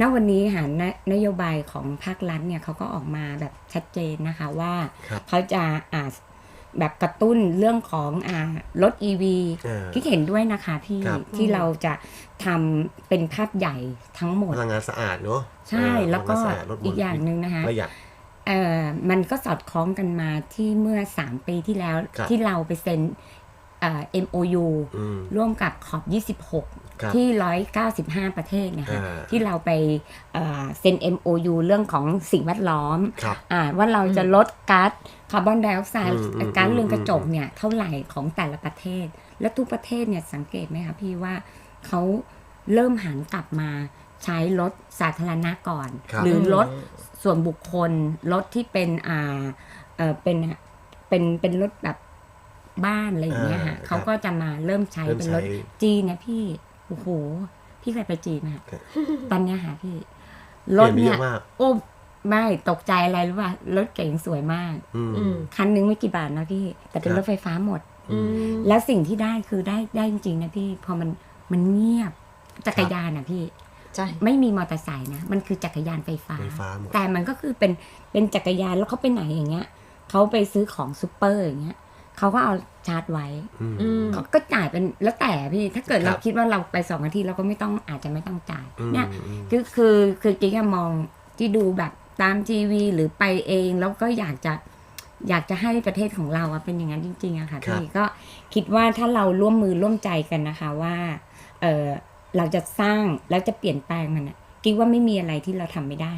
ณวันนี้ค่ะนนโยบายของภาครัฐเนี่ยเขาก็ออกมาแบบชัดเจนนะคะว่าครับเขาจะอ่าแบบกระตุ้นเรื่องของอ่ารถ EV เออที่เห็นด้วยนะคะพี่ครับที่เราจะทำเป็นภาพใหญ่ทั้งหมดพลังงานสะอาดเนาะใช่เออแล้วก็พงงานสะอาดลดมลอีกอย่างหนึ่งนะคะประหยัดเอ่อมันก็สอดคล้องกันมาที่เมื่อ 3 ปีที่แล้วครับที่เราไปเซ็นเอ่อ MOU อืมร่วมกับขอบครับ26 ที่ 195 ประเทศนะคะอ่าที่เราไปเอ่อเซ็น MOU เรื่องของสิ่งแวดล้อมครับอ่าว่าเราจะลดก๊าซคาร์บอนไดออกไซด์อืมอืมก๊าซเรือนกระจกอืมเนี่ยเท่าไหร่ของแต่ละประเทศ และทุกประเทศเนี่ยสังเกตไหมคะพี่ว่าเขาเริ่มหันกลับมาใช้รถสาธารณะก่อนครับหรือรถส่วนบุคคลรถที่เป็นอ่าเออเป็นเป็นเป็นรถแบบ บ้านอะไรอย่างเงี้ยอ่าค่ะครับเขาก็จะมาเริ่มใช้เริ่มเป็นรถใช้จีนเนี่ยพี่โอ้โหพี่เคยไปจีนไหมคะครับตอนเนี้ยค่ะพี่เปรลี่ถยนไปเยเนี่ยอะมากโอ้ไม่ตกใจอะไรรู้ป่ะรถเก๋งสวยมากอืมอืมคันนึงไม่กี่บาทนะพี่แต่เป็นครับรถไฟฟ้าหมดอืมแล้วสิ่งที่ได้คือได้ได้จริงๆนะพี่พอมันมันเงียบจักรยานอะพี่ใช่ไม่มีมอเตอร์ไซค์นะ มันคือจักรยานไฟฟ้าไฟฟ้าหมดแต่มันก็คือเป็นเป็นจักรยานแล้วเขาไปไหนอย่างเงี้ยเขาไปซื้อของซูเปอร์อย่างเงี้ย เขาก็เอาชาร์จไว้อืมอืมเขาก็จ่ายเป็นแล้วแต่พี่ถ้าเกิดครัเราบคิดว่าเราไปสองอาทิตย์เราก็ไม่ต้องอาจจะไม่ต้องจ่ายอืมเนี่ยอืมคือคือคือกิ๊กอะมองที่ดูแบบตามทีวีหรือไปเองแล้วก็อยากจะอยากจะให้ประเทศของเราอะเป็นอย่างนั้นจริงๆอะค่ะครับพี่ก็คิดว่าถ้าเราร่วมมือร่วมใจกันนะคะว่าเออเราจะสร้างแล้วจะเปลี่ยนแปลงมันอะกิ๊กว่าไม่มีอะไรที่เราทำไม่ได้